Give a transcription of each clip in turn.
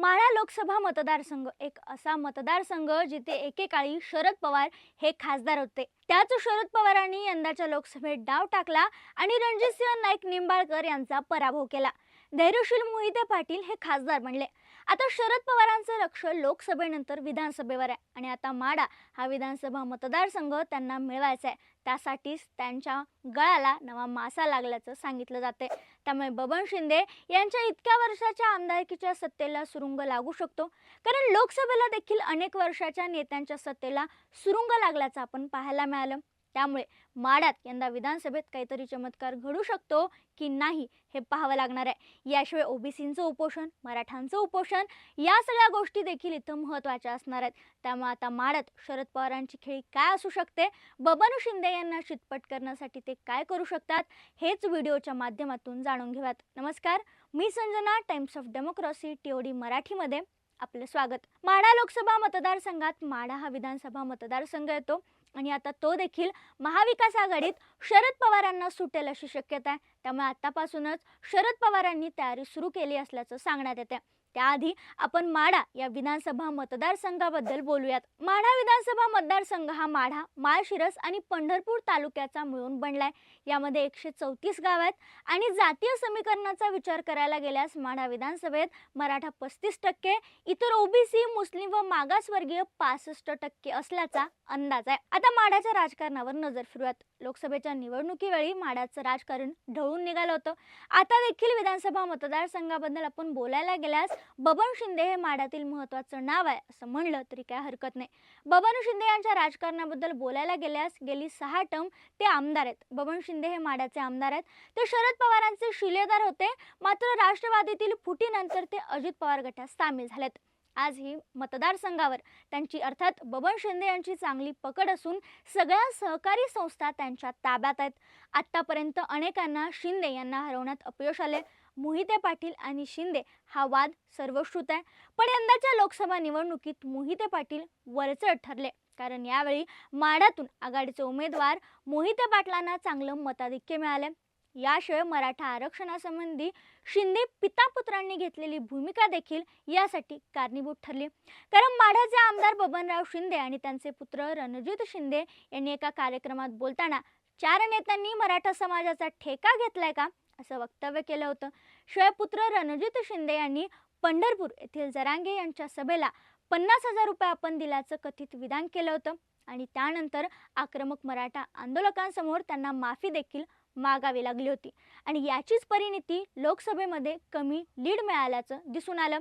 माळा लोकसभा मतदारसंघ एक असा मतदारसंघ जिथे एकेकाळी शरद पवार हे खासदार होते. त्याच शरद पवारांनी यंदाच्या लोकसभेत डाव टाकला आणि रणजितसिंह नाईक निंबाळकर यांचा पराभव केला. धैर्यशील मोहिते पाटील हे खासदार बनले. आता शरद पवारांचं लक्ष लोकसभेनंतर विधानसभेवर आहे आणि आता माडा हा विधानसभा मतदारसंघ त्यांना मिळवायचा आहे. त्यासाठीच त्यांच्या गळाला नवा मासा लागल्याचं सांगितलं जाते त्यामुळे बबन शिंदे यांच्या इतक्या वर्षाच्या आमदारकीच्या सत्तेला सुरुंग लागू शकतो. कारण लोकसभेला देखील अनेक वर्षाच्या नेत्यांच्या सत्तेला सुरुंग लागल्याचं आपण पाहायला मिळालं. त्यामुळे माड्यात यंदा विधानसभेत काहीतरी चमत्कार घडू शकतो की नाही हे पाहावं लागणार आहे. याशिवाय ओबीसींचं उपोषण मराठांचं उपोषण या सगळ्या गोष्टी देखील इथं महत्त्वाच्या असणार आहेत. त्यामुळे आता माड्यात शरद पवारांची खेळी काय असू शकते? बबन शिंदे यांना शितपट करण्यासाठी ते काय करू शकतात? हेच व्हिडिओच्या माध्यमातून जाणून घेऊयात. नमस्कार मी Sanjana Times of Democracy TOD मराठीमध्ये. आपलं स्वागत. माढा लोकसभा मतदारसंघात माढा हा विधानसभा मतदारसंघ येतो. आणि आता तो देखील महाविकास आघाडीत शरद पवारांना सुटेल अशी शक्यता आहे. त्यामुळे आतापासूनच शरद पवारांनी तयारी सुरू केली असल्याचं सांगण्यात येते त्याआधी आपण माढा या विधानसभा मतदारसंघाबद्दल बोलूयात. माढा विधानसभा मतदारसंघ हा माढा माळशिरस आणि पंढरपूर तालुक्याचा मिळून बनलाय. यामध्ये एकशे चौतीस गाव आहेत आणि जातीय समीकरणाचा विचार करायला गेल्यास माढा विधानसभेत मराठा पस्तीस टक्के इतर ओबीसी मुस्लिम व मागासवर्गीय पासष्ट टक्के असल्याचा अंदाज आहे. आता माढ्याच्या राजकारणावर नजर फिरूयात लोकसभेच्या निवडणुकीवेळी माढ्याचं राजकारण पळून निघालं होतं. आता देखील विधानसभा मतदारसंघाबद्दल आपण बोलायला गेल्यास बबन शिंदे हे माड्यातील महत्त्वाचं नाव आहे असं म्हणलं तरी काय हरकत नाही. बबन शिंदे यांच्या राजकारणाबद्दल बोलायला गेल्यास गेली सहा टर्म ते आमदार आहेत. बबन शिंदे हे माड्याचे आमदार आहेत. ते शरद पवारांचे शिलेदार होते. मात्र राष्ट्रवादीतील फुटीनंतर ते अजित पवार गटात सामील झालेत. आज ही मतदारसंघावर. त्यांची अर्थात बबन शिंदे यांची चांगली पकड असून सगळ्या सहकारी संस्था त्यांच्या ताब्यात आहेत. आत्तापर्यंत अनेकांना शिंदे यांना हरवण्यात अपयश आले. मोहिते पाटील आणि शिंदे हा वाद सर्वश्रुत आहे. पण यंदाच्या लोकसभा निवडणुकीत मोहिते पाटील वरचढ ठरले. कारण यावेळी माडातून आघाडीचे उमेदवार मोहिते पाटलांना चांगलं मताधिक्य मिळाले. याशिवाय मराठा आरक्षणासंबंधी शिंदे पितापुत्रांनी घेतलेली भूमिका देखील यासाठी कारणीभूत ठरली. कारण माढ्याचे आमदार बबनराव शिंदे आणि त्यांचे पुत्र रणजित शिंदे यांनी एका कार्यक्रमात बोलताना चार नेत्यांनी मराठा समाजाचा ठेका घेतलाय का? असं वक्तव्य केलं होतं. शिवाय पुत्र रणजित शिंदे यांनी पंढरपूर येथील जरांगे यांच्या सभेला पन्नास हजार रुपये आपण दिल्याचं कथित विधान केलं होतं. आणि त्यानंतर आक्रमक मराठा आंदोलकांसमोर त्यांना माफी देखील मागावी लागली होती. आणि याचीच परिणिती लोकसभेमध्ये कमी लीड मिळाल्याचं दिसून आलं.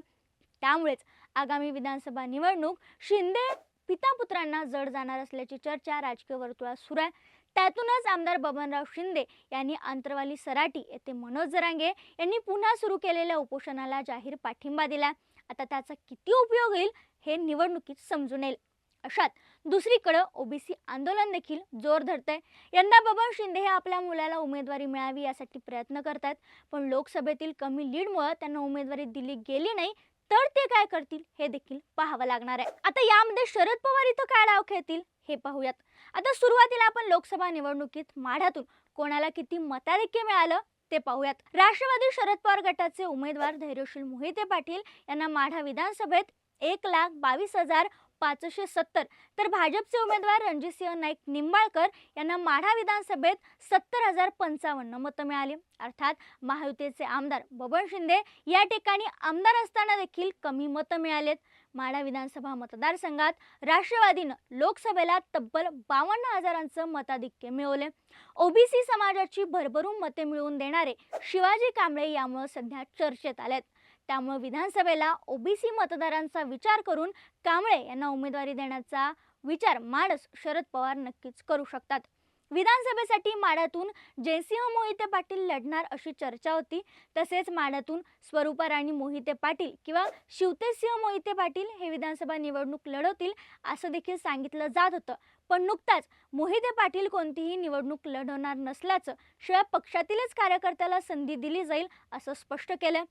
त्यामुळेच आगामी विधानसभा निवडणूक शिंदे पितापुत्रांना जड जाणार असल्याची चर्चा राजकीय वर्तुळात सुरू आहे. त्यातूनच आमदार बबनराव शिंदे यांनी आंतरवाली सराटी येथे मनोज जरांगे यांनी पुन्हा सुरू केलेल्या उपोषणाला जाहीर पाठिंबा दिला. आता त्याचा किती उपयोग होईल हे निवडणुकीत समजून येईल. अशात दुसरीकडं ओबीसी आंदोलन देखील जोर धरतंय. यंदा बबन शिंदे हे आपल्या मुलाला उमेदवारी मिळावी यासाठी प्रयत्न करतात पण लोकसभेतील कमी लीडमुळे त्यांना उमेदवारी दिली गेली नाही तर ते काय करतील हे देखील पाहावं लागणार आहे. आता यामध्ये शरद पवार इथं काय डाव खेळतील हे पाहूयात. आता सुरुवातीला आपण लोकसभा निवडणुकीत माढ्यातून कोणाला किती मताधिक्य मिळालं ते पाहूयात. राष्ट्रवादी शरद पवार गटाचे उमेदवार धैर्यशील मोहिते पाटील यांना माढा विधानसभेत एक लाख बावीस हजार पाचशे सत्तर. तर भाजपचे उमेदवार रणजितसिंह नाईक निंबाळकर यांना माढा विधानसभेत सत्तर हजार पंचावन्न मतं मिळाली. अर्थात महायुतीचे आमदार बबन शिंदे या ठिकाणी आमदार असताना देखील कमी मतं मिळालेत. माढा विधानसभा मतदारसंघात राष्ट्रवादीनं लोकसभेला तब्बल बावन्न हजारांचं मताधिक्य मिळवले. ओबीसी समाजाची भरभरून मते मिळवून देणारे शिवाजी कांबळे यामुळे सध्या चर्चेत आलेत. त्यामुळे विधानसभेला ओबीसी मतदारांचा विचार करून कांबळे यांना उमेदवारी देण्याचा विचार माडस शरद पवार नक्कीच करू शकतात. विधानसभेसाठी माडातून जयसिंह मोहिते पाटील लढणार अशी चर्चा होती. तसेच माडातून स्वरूपा राणी मोहिते पाटील किंवा शिवतेसिंह मोहिते पाटील हे विधानसभा निवडणूक लढवतील असं देखील सांगितलं जात होतं. पण नुकताच मोहिते पाटील कोणतीही निवडणूक लढवणार नसल्याचं शिवाय पक्षातीलच कार्यकर्त्याला संधी दिली जाईल असं स्पष्ट केलं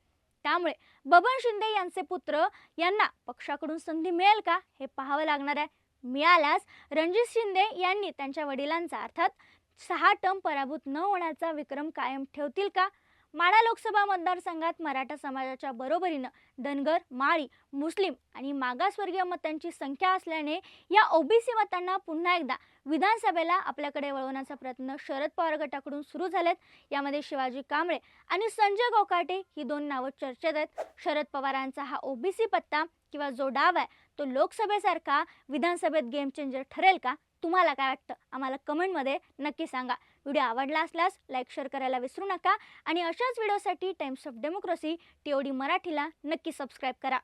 त्यामुळे बबन शिंदे यांचे पुत्र यांना पक्षाकडून संधी मिळेल का हे पाहावं लागणार आहे. मिळाल्यास रणजित शिंदे यांनी त्यांच्या वडिलांचा अर्थात सहा टर्म पराभूत न होण्याचा विक्रम कायम ठेवतील का? माढा लोकसभा मतदारसंघात मराठा समाजाच्या बरोबरीनं धनगर माळी मुस्लिम आणि मागासवर्गीय मतांची संख्या असल्याने या ओबीसी मतांना पुन्हा एकदा विधानसभेला आपल्याकडे वळवण्याचा प्रयत्न शरद पवार गटाकडून सुरू झालेत. यामध्ये शिवाजी कांबळे आणि संजय गोकाटे ही दोन नावं चर्चेत आहेत. शरद पवारांचा हा ओबीसी पत्ता किंवा जो डाव आहे तो लोकसभेसारखा विधानसभेत गेम चेंजर ठरेल का? तुम्हाला काय वाटतं? आम्हाला कमेंटमध्ये नक्की सांगा. व्हिडिओ आवडला असल्यास लाईक शेअर करायला विसरू नका आणि अशाच व्हिडिओसाठी Times of Democracy T O D मराठीला नक्की सबस्क्राईब करा.